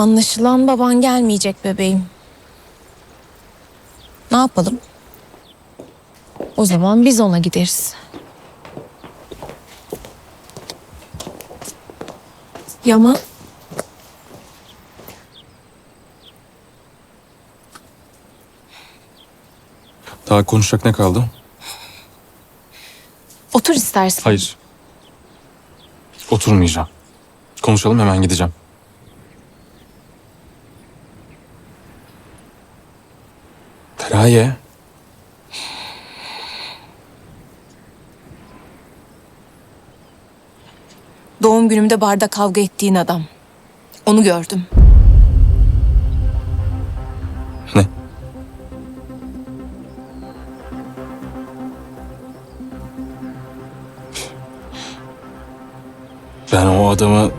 Anlaşılan baban gelmeyecek bebeğim. Ne yapalım? O zaman biz ona gideriz. Yaman. Daha konuşacak ne kaldı? Otur istersen. Hayır. Oturmayacağım. Konuşalım hemen gideceğim. Feraye. Doğum günümde barda kavga ettiğin adam. Onu gördüm. Ne? Ben o adamı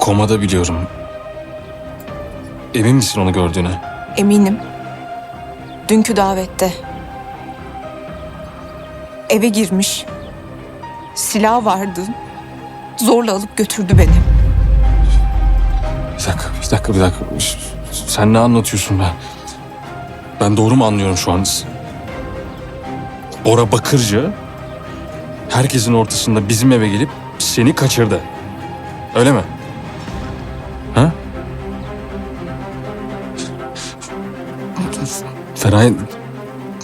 komada biliyorum. Emin misin onu gördüğüne? Eminim. Dünkü davette. Eve girmiş. Silah vardı. Zorla alıp götürdü beni. Bir dakika, bir dakika, bir dakika. Sen ne anlatıyorsun ben? Ben doğru mu anlıyorum şu an? Bora Bakırcı herkesin ortasında bizim eve gelip seni kaçırdı. Öyle mi? Ha? Feraye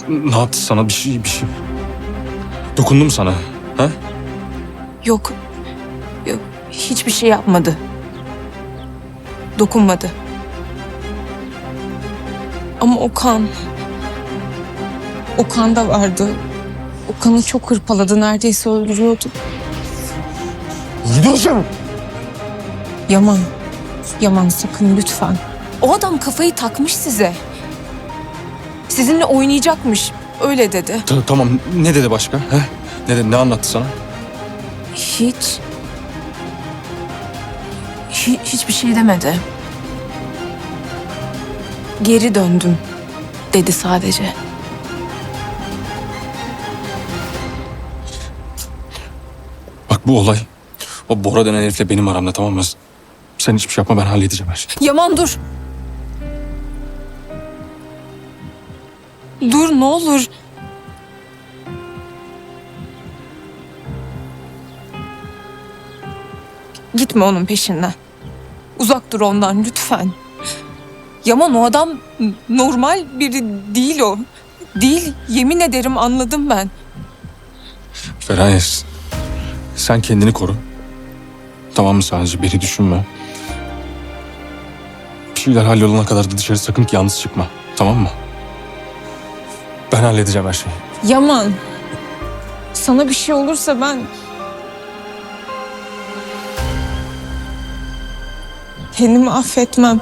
ne yaptı sana bir şey bir şey? Dokundum sana. Ha? Yok. Yok. Hiçbir şey yapmadı. Dokunmadı. Ama o kan... O kan da vardı. O kanı çok hırpaladı. Neredeyse öldürüyordu. Gidiyorsun. Yaman. Yaman sakın lütfen. O adam kafayı takmış size. Sizinle oynayacakmış. Öyle dedi. Ta- tamam ne dedi başka? Ha? Ne dedi? Ne anlattı sana? Hiç. Hi- hiçbir şey demedi. Geri döndüm dedi sadece. Bak bu olay o Bora denen herifle benim aramda tamam mı? Sen hiçbir şey yapma ben halledeceğim her şeyi. Yaman dur. Dur ne olur. Gitme onun peşinden. Uzak dur ondan lütfen. Yaman o adam normal biri değil o. Değil yemin ederim anladım ben. Feraye sen kendini koru. Tamam mı sadece beni düşünme. Bir şeyler hallolana kadar da dışarı sakın ki yalnız çıkma. Tamam mı? Ben halledeceğim her şeyi. Yaman. Sana bir şey olursa ben... Kendimi affetmem.